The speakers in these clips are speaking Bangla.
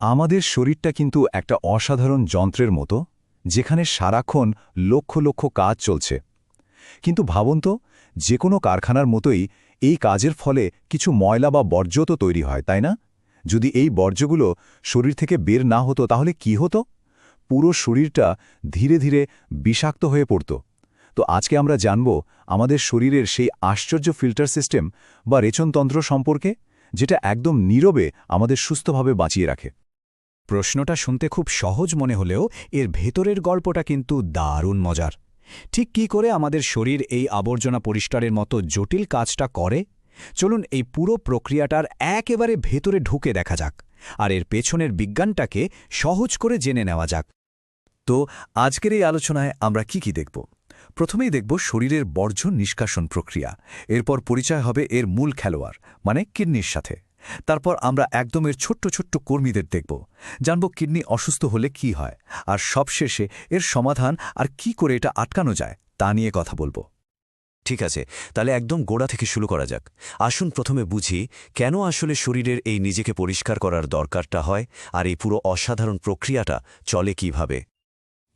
আমাদের শরীরটা কিন্তু একটা অসাধারণ যন্ত্রের মতো, যেখানে সারাক্ষণ লক্ষ লক্ষ কাজ চলছে। কিন্তু ভাবুন তো যে কোনো কারখানার মতোই এই কাজের ফলে কিছু ময়লা বা বর্জ্য তো তৈরি হয়, তাই না? যদি এই বর্জ্যগুলো শরীর থেকে বের না হতো, তাহলে কি হতো? পুরো শরীরটা ধীরে ধীরে বিষাক্ত হয়ে পড়ত। তো আজকে আমরা জানব আমাদের শরীরের সেই আশ্চর্য ফিল্টার সিস্টেম বা রেচনতন্ত্র সম্পর্কে, যেটা একদম নীরবে আমাদের সুস্থভাবে বাঁচিয়ে রাখে। প্রশ্নটা শুনতে খুব সহজ মনে হলেও এর ভেতরের গল্পটা কিন্তু দারুণ মজার। ঠিক কি করে আমাদের শরীর এই আবর্জনা পরিষ্কারের মতো জটিল কাজটা করে? চলুন এই পুরো প্রক্রিয়াটার একেবারে ভেতরে ঢুকে দেখা যাক, আর এর পেছনের বিজ্ঞানটাকে সহজ করে জেনে নেওয়া যাক। তো আজকের এই আলোচনায় আমরা কি কি দেখব? প্রথমেই দেখব শরীরের বর্জ্য নিষ্কাশন প্রক্রিয়া। এরপর পরিচয় হবে এর মূল খেলোয়াড় মানে কিডনির সাথে। তারপর আমরা একদমের ছোট্ট ছোট্ট কর্মীদের দেখব। জানব কিডনি অসুস্থ হলে কি হয়। আর সবশেষে এর সমাধান আর কি করে এটা আটকানো যায়, তা নিয়ে কথা বলব। ঠিক আছে, তাহলে একদম গোড়া থেকে শুরু করা যাক। আসুন প্রথমে বুঝি, কেন আসলে শরীরের এই নিজেকে পরিষ্কার করার দরকারটা হয় আর এই পুরো অসাধারণ প্রক্রিয়াটা চলে কীভাবে?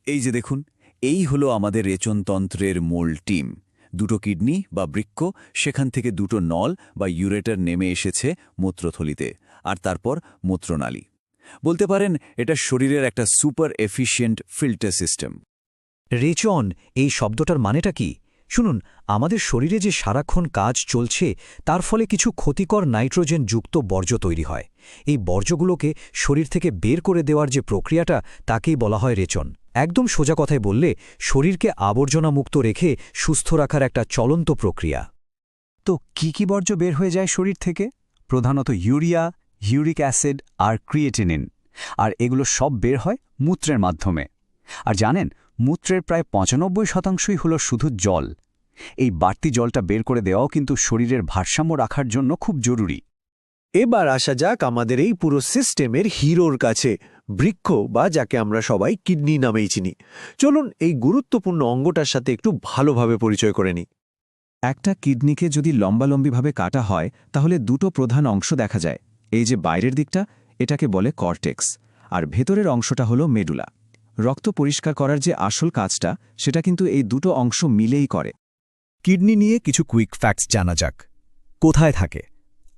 এই যে দেখুন, এই হলো আমাদের রেচনতন্ত্রের মূল টিম। দুটো কিডনি বা বৃক্ক, সেখান থেকে দুটো নল বা ইউরেটার নেমে এসেছে মূত্রথলিতে, আর তারপর মূত্রনালী। বলতে পারেন, এটা শরীরের একটা সুপার এফিশিয়েন্ট ফিল্টার সিস্টেম। রেচন, এই শব্দটার মানেটা কি? শুনুন, আমাদের শরীরে যে সারাক্ষণ কাজ চলছে, তার ফলে কিছু ক্ষতিকর নাইট্রোজেন যুক্ত বর্জ্য তৈরি হয়। এই বর্জ্যগুলোকে শরীর থেকে বের করে দেওয়ার যে প্রক্রিয়াটা, তাকেই বলা হয় রেচন। একদম সোজা কথায় বললে, শরীরকে আবর্জনা মুক্ত রেখে সুস্থ রাখার একটা চলন্ত প্রক্রিয়া। তো কি কি বর্জ্য বের হয়ে যায় শরীর থেকে? প্রধানত ইউরিয়া, ইউরিক অ্যাসিড আর ক্রিয়েটিনিন। আর এগুলো সব বের হয় মূত্রের মাধ্যমে। আর জানেন, মূত্রের প্রায় পঁচানব্বই শতাংশই হল শুধু জল। এই বাড়তি জলটা বের করে দেওয়াও কিন্তু শরীরের ভারসাম্য রাখার জন্য খুব জরুরি। এবার আসা যাক আমাদের এই পুরো সিস্টেমের হিরোর কাছে। বৃক্ষ বা যাকে আমরা সবাই কিডনি নামেই চিনি। চলুন এই গুরুত্বপূর্ণ অঙ্গটার সাথে একটু ভালোভাবে পরিচয় করে নিই। একটা কিডনিকে যদি লম্বালম্বিভাবে কাটা হয় তাহলে দুটো প্রধান অংশ দেখা যায়। এই যে বাইরের দিকটা এটাকে বলে কর্টেক্স। আর ভেতরের অংশটা হলো মেডুলা। রক্ত পরিষ্কার করার যে আসল কাজটা সেটা কিন্তু এই দুটো অংশ মিলেই করে। কিডনি নিয়ে কিছু কুইক ফ্যাক্টস জানা যাক। কোথায় থাকে?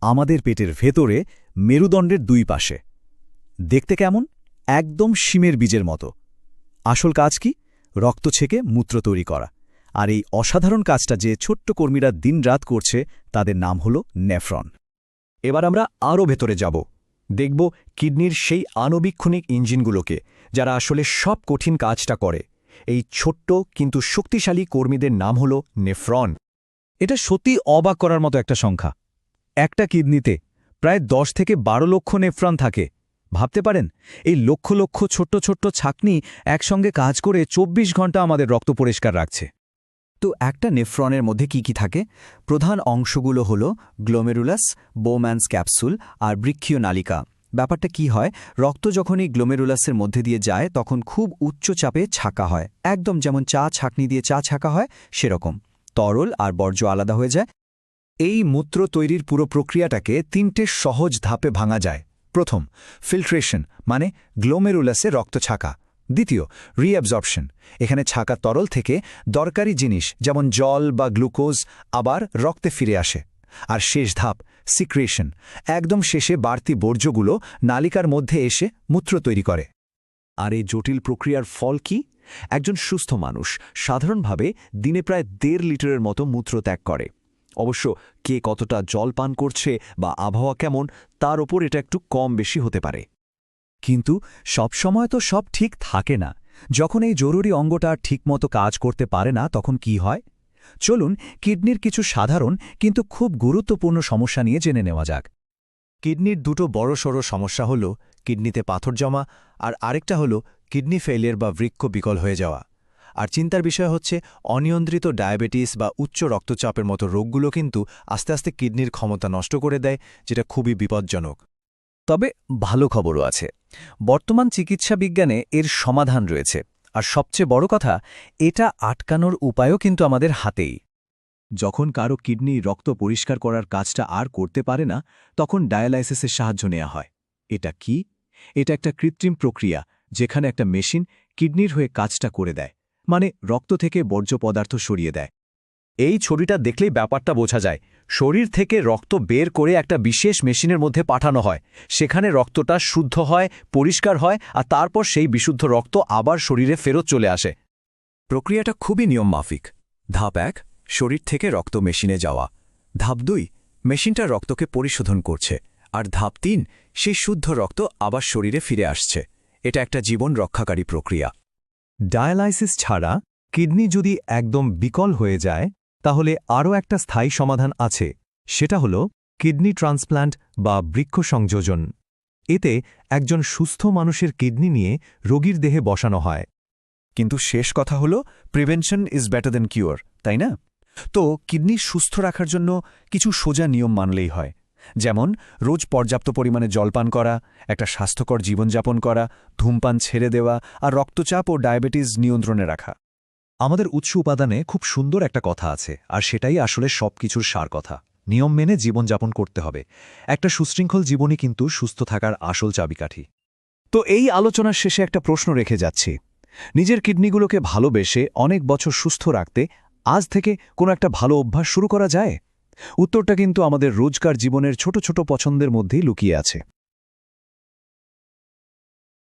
আমাদের পেটের ভেতরে মেরুদণ্ডের দুই পাশে। দেখতে কেমন? একদম শিমের বীজের মতো। আসল কাজ কি? রক্ত ছেকে মূত্র তৈরি করা। আর এই অসাধারণ কাজটা যে ছোট্ট কর্মীরা দিনরাত করছে, তাদের নাম হল নেফ্রন। এবার আমরা আরও ভেতরে যাব। দেখব কিডনির সেই আণবিক্ষণিক ইঞ্জিনগুলোকে, যারা আসলে সব কঠিন কাজটা করে। এই ছোট্ট কিন্তু শক্তিশালী কর্মীদের নাম হল নেফ্রন। এটা সত্যি অবাক করার মতো একটা সংখ্যা। একটা কিডনিতে প্রায় দশ থেকে বারো লক্ষ নেফ্রন থাকে। ভাবতে পারেন? এই লক্ষ লক্ষ ছোট্ট ছোট্ট ছাকনি একসঙ্গে কাজ করে ২৪ ঘণ্টা আমাদের রক্ত পরিষ্কার রাখছে। তো একটা নেফ্রনের মধ্যে কি কি থাকে? প্রধান অংশগুলো হল গ্লোমেরুলাস বোম্যান্স ক্যাপসুল আর বৃক্ষীয় নালিকা। ব্যাপারটা কি হয়? রক্ত যখন এই গ্লোমেরুলাসের মধ্যে দিয়ে যায়, তখন খুব উচ্চ চাপে ছাকা হয়। একদম যেমন চা ছাকনি দিয়ে চা ছাকা হয়, সেরকম। তরল আর বর্জ্য আলাদা হয়ে যায়। এই মূত্র তৈরির পুরো প্রক্রিয়াটাকে তিনটে সহজ ধাপে ভাঙা যায়। প্রথম ফিল্ট্রেশন মানে গ্লোমেরুলাসে রক্ত ছাকা। দ্বিতীয় রিঅ্যাবজর্পশন এখানে ছাকা তরল থেকে দরকারি জিনিস, যেমন জল বা গ্লুকোজ আবার রক্তে ফিরে আসে। আর শেষ ধাপ সিক্রেশন একদম শেষে বাড়তি বর্জ্যগুলো নালিকার মধ্যে এসে মূত্র তৈরি করে। আর এই জটিল প্রক্রিয়ার ফল কি? একজন সুস্থ মানুষ সাধারণভাবে দিনে প্রায় দেড় লিটারের মতো মূত্র ত্যাগ করে। অবশ্য কে কতটা জল পান করছে বা আবহাওয়া কেমন, তার ওপর এটা একটু কম বেশি হতে পারে। কিন্তু সবসময় তো সব ঠিক থাকে না। যখন এই জরুরি অঙ্গটা ঠিকমতো কাজ করতে পারে না, তখন কি হয়? চলুন কিডনির কিছু সাধারণ কিন্তু খুব গুরুত্বপূর্ণ সমস্যা নিয়ে জেনে নেওয়া যাক। কিডনির দুটো বড়সড় সমস্যা হল কিডনিতে পাথর জমা আর আরেকটা হল কিডনি ফেইলিয়ার বা বৃক্ষ বিকল হয়ে যাওয়া। আর চিন্তার বিষয় হচ্ছে, অনিয়ন্ত্রিত ডায়াবেটিস বা উচ্চ রক্তচাপের মতো রোগগুলো কিন্তু আস্তে আস্তে কিডনির ক্ষমতা নষ্ট করে দেয়, যেটা খুবই বিপজ্জনক। তবে ভালো খবরও আছে। বর্তমান চিকিৎসা বিজ্ঞানে এর সমাধান রয়েছে। আর সবচেয়ে বড় কথা, এটা আটকানোর উপায়ও কিন্তু আমাদের হাতেই। যখন কারও কিডনি রক্ত পরিষ্কার করার কাজটা আর করতে পারে না, তখন ডায়ালাইসিসের সাহায্য নেওয়া হয়। এটা কি? এটা একটা কৃত্রিম প্রক্রিয়া, যেখানে একটা মেশিন কিডনির হয়ে কাজটা করে দেয়। মানে রক্ত থেকে বর্জ্য পদার্থ সরিয়ে দেয়। এই ছবিটা দেখলেই ব্যাপারটা বোঝা যায়। শরীর থেকে রক্ত বের করে একটা বিশেষ মেশিনের মধ্যে পাঠানো হয়। সেখানে রক্তটা শুদ্ধ হয়, পরিষ্কার হয়, আর তারপর সেই বিশুদ্ধ রক্ত আবার শরীরে ফেরত চলে আসে। প্রক্রিয়াটা খুবই নিয়ম মাফিক ধাপ এক, শরীর থেকে রক্ত মেশিনে যাওয়া। ধাপ দুই, মেশিনটা রক্তকে পরিশোধন করছে। আর ধাপ তিন, সেই শুদ্ধ রক্ত আবার শরীরে ফিরে আসছে। এটা একটা জীবন রক্ষাকারী প্রক্রিয়া। ডায়ালাইসিস ছাড়া কিডনি যদি একদম বিকল হয়ে যায়, তাহলে আরও একটা স্থায়ী সমাধান আছে, সেটা হল কিডনি ট্রান্সপ্ল্যান্ট বা বৃক্ষ সংযোজন এতে একজন সুস্থ মানুষের কিডনি নিয়ে রোগীর দেহে বসানো হয়। কিন্তু শেষ কথা হলো, prevention is better than cure, তাই না? তো কিডনি সুস্থ রাখার জন্য কিছু সোজা নিয়ম মানলেই হয়। যেমন, রোজ পর্যাপ্ত পরিমাণে জলপান করা, একটা স্বাস্থ্যকর জীবনযাপন করা, ধূমপান ছেড়ে দেওয়া আর রক্তচাপ ও ডায়াবেটিস নিয়ন্ত্রণে রাখা। আমাদের উৎস উপাদানে খুব সুন্দর একটা কথা আছে, আর সেটাই আসলে সবকিছুর সার কথা। নিয়ম মেনে জীবনযাপন করতে হবে। একটা সুশৃঙ্খল জীবনই কিন্তু সুস্থ থাকার আসল চাবিকাঠি। তো এই আলোচনার শেষে একটা প্রশ্ন রেখে যাচ্ছি। নিজের কিডনিগুলোকে ভালোবেসে অনেক বছর সুস্থ রাখতে আজ থেকে কোনো একটা ভালো অভ্যাস শুরু করা যায়? উত্তরটা কিন্তু আমাদের রোজকার জীবনের ছোট ছোট পছন্দের মধ্যেই লুকিয়ে আছে।